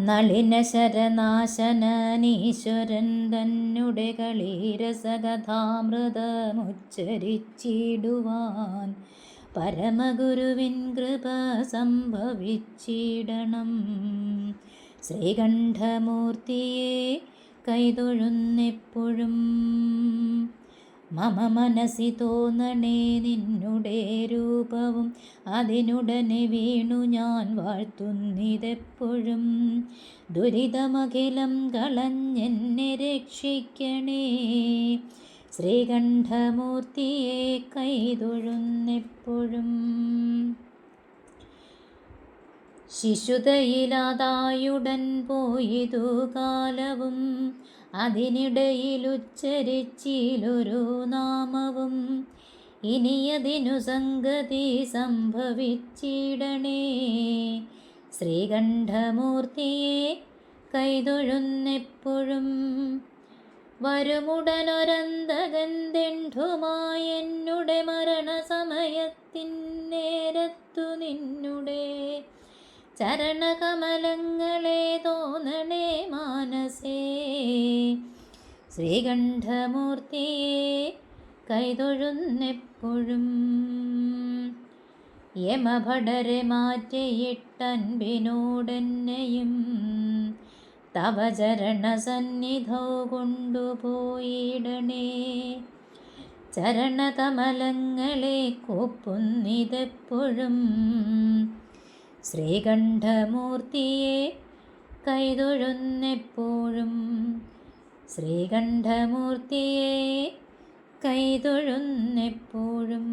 നളിനശരനാശനീശ്വരൻ തന്നെ കളീരസകഥാമൃതമുച്ചരിച്ചിടുവാൻ പരമഗുരുവിൻ കൃപ സംഭവിച്ചിടണം. ശ്രീകണ്ഠമൂർത്തിയെ കൈതൊഴുന്നെപ്പോഴും മമ മനസ്സി തോന്നണേ നിന്നുടെ രൂപവും അതിനുടനെ വീണു ഞാൻ വാഴ്ത്തുന്നിതെപ്പോഴും. ദുരിതമഖിലം കളഞ്ഞെന്നെ രക്ഷിക്കണേ ശ്രീകണ്ഠമൂർത്തിയെ കൈതൊഴുന്നെപ്പോഴും. ശിശുതയിലാതായുടൻ പോയതു കാലവും അതിനിടയിലുച്ചരിച്ചിലൊരു നാമവും ഇനിയതിനു സംഗതി സംഭവിച്ചിടണേ. ശ്രീകണ്ഠമൂർത്തിയെ കൈതൊഴുന്നെപ്പോഴും മരണസമയത്തിൻ നേരത്തു നിന്നുടെ ചരണകമലങ്ങളെ തോന്നണേ മാനസേ ശ്രീകണ്ഠമൂർത്തിയെ കൈതൊഴുന്നെപ്പോഴും. യമഭടരെ മാറ്റിയിട്ടൻപിനോടെന്നെയും തവ ചരണസന്നിധോ കൊണ്ടുപോയിടണേ. ചരണകമലങ്ങളെ കൂപ്പുന്നിതെപ്പോഴും ശ്രീകണ്ഠമൂർത്തിയെ കൈതൊഴുന്നെപ്പോഴും. ശ്രീകണ്ഠമൂർത്തിയെ കൈതൊഴുന്നെപ്പോഴും